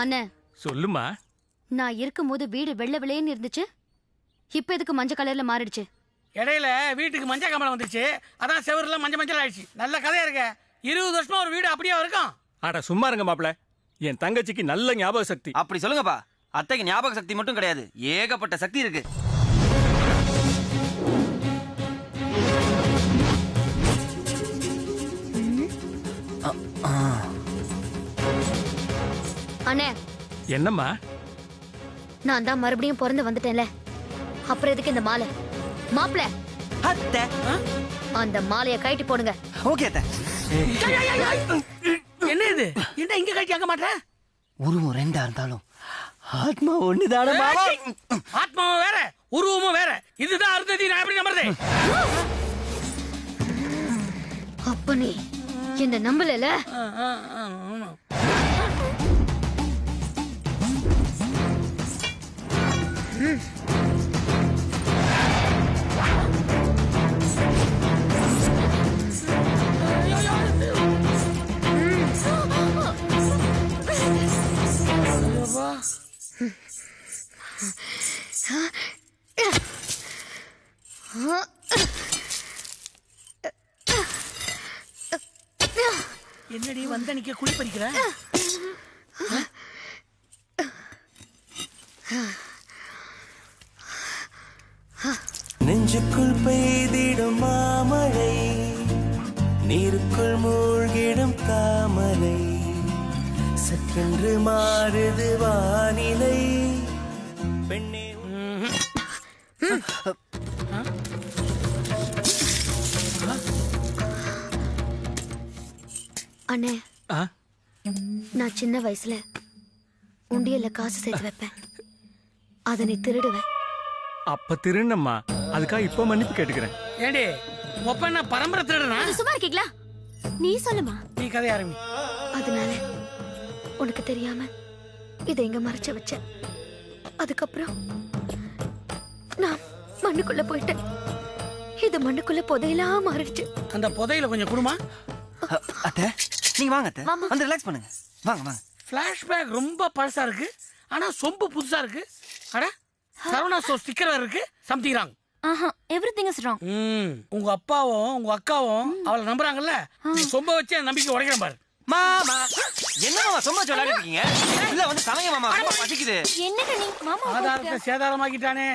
அண்ணே. சொல்லுமா? நான் இருக்கும்போது வீடு வெள்ளை வெள்ளையன்னு இருந்துச்சு. இப்ப எதுக்கு மஞ்சள் கலர்ல மாறிடுச்சு? இடையில வீட்டுக்கு மஞ்சள் கமலம் வந்துச்சு அதான் செவருல மஞ்சள் மஞ்சள் ஆயிடுச்சு. நல்ல கதையா இருக்க. இருபது வருஷமா ஒரு வீடு அப்படியே இருக்கும். அட சும்மா இருங்க மாப்ள என் தங்கச்சிக்கு நல்ல ஞாபக சக்தி. அப்படி சொல்லுங்கப்பா. அத்தைக்கு ஞாபக சக்தி மட்டும் கிடையாது. ஏகப்பட்ட சக்தி இருக்கு. அண்ணே என்னம்மா? நான் தான் மறுபடியும் பிறந்து வந்துட்டேன்ல. அப்புறம் எதுக்கு இந்த மாலை? மாப்பிள. அத்தை அந்த மாலைய கழட்டி போடுங்க. ஓகே அத்தை. என்ன இது? என்ன இங்க கட்டி ஆக்க மாட்டேன் உருவம் ரெண்டா இருந்தாலும் ஆத்மா ஒண்ணுதான மாமா? ஆத்மாவும் வேற உருவமும் வேற. இதுதான் அருந்ததி நான் எப்படி நம்புறது? அப்ப நீ என்ன நம்பலல? என்னடி வந்த நிக்க குழி நெஞ்சுக்குள் பெய்திடும் மாமழை நீருக்குள் மூழ்கிடும் தாமரை சற்றென்று மாறுது அண்ணே. ஆ? நான் சின்ன வயசுல உண்டியல்ல காசு சேர்த்து வைப்பேன். அதை நீ திருடுவ. அப்ப திருநம்மா அதுக்காக இப்ப மன்னிப்பு கேட்டுக்கிறேன். ஏண்டி ஒப்ப என்ன பரம்பரை திருடனா? சும்மா இருக்கீங்களா? நீ சொல்லுமா. நீ கதை ஆரம்பி. அதனால உனக்கு தெரியாம இதை எங்க மறைச்சு வச்ச அதுக்கப்புறம் நான் மண்ணுக்குள்ள போயிட்டேன். இது மண்ணுக்குள்ள புதையலா மாறிடுச்சு. அந்த புதையில கொஞ்சம் குடுமா? அத்தை நீங்க வாங்க அத்தை. வந்து ரிலாக்ஸ் பண்ணுங்க. வாங்க வாங்க. பிளாஷ்பேக் ரொம்ப பழசா இருக்கு. ஆனா சொம்பு புதுசா இருக்கு. அட சரவணா ஸ்டோர் ஸ்டிக்கர் இருக்கு. Something wrong Aha everything is wrong உங்க அப்பாவும் உங்க அக்காவும் அவளை நம்புறாங்கல்ல? நீ சொம்ப வச்சு நம்பிக்கை உடைக்கிறேன் பாரு. மாமா என்ன மாமா சும்மா விளையாடிட்டு இருக்கீங்க? இல்ல வந்து சமயம் மாமா பசிக்குது. என்னங்க நீ மாமா ஆதாரத்தை சேதாரமாக்கிட்டானே.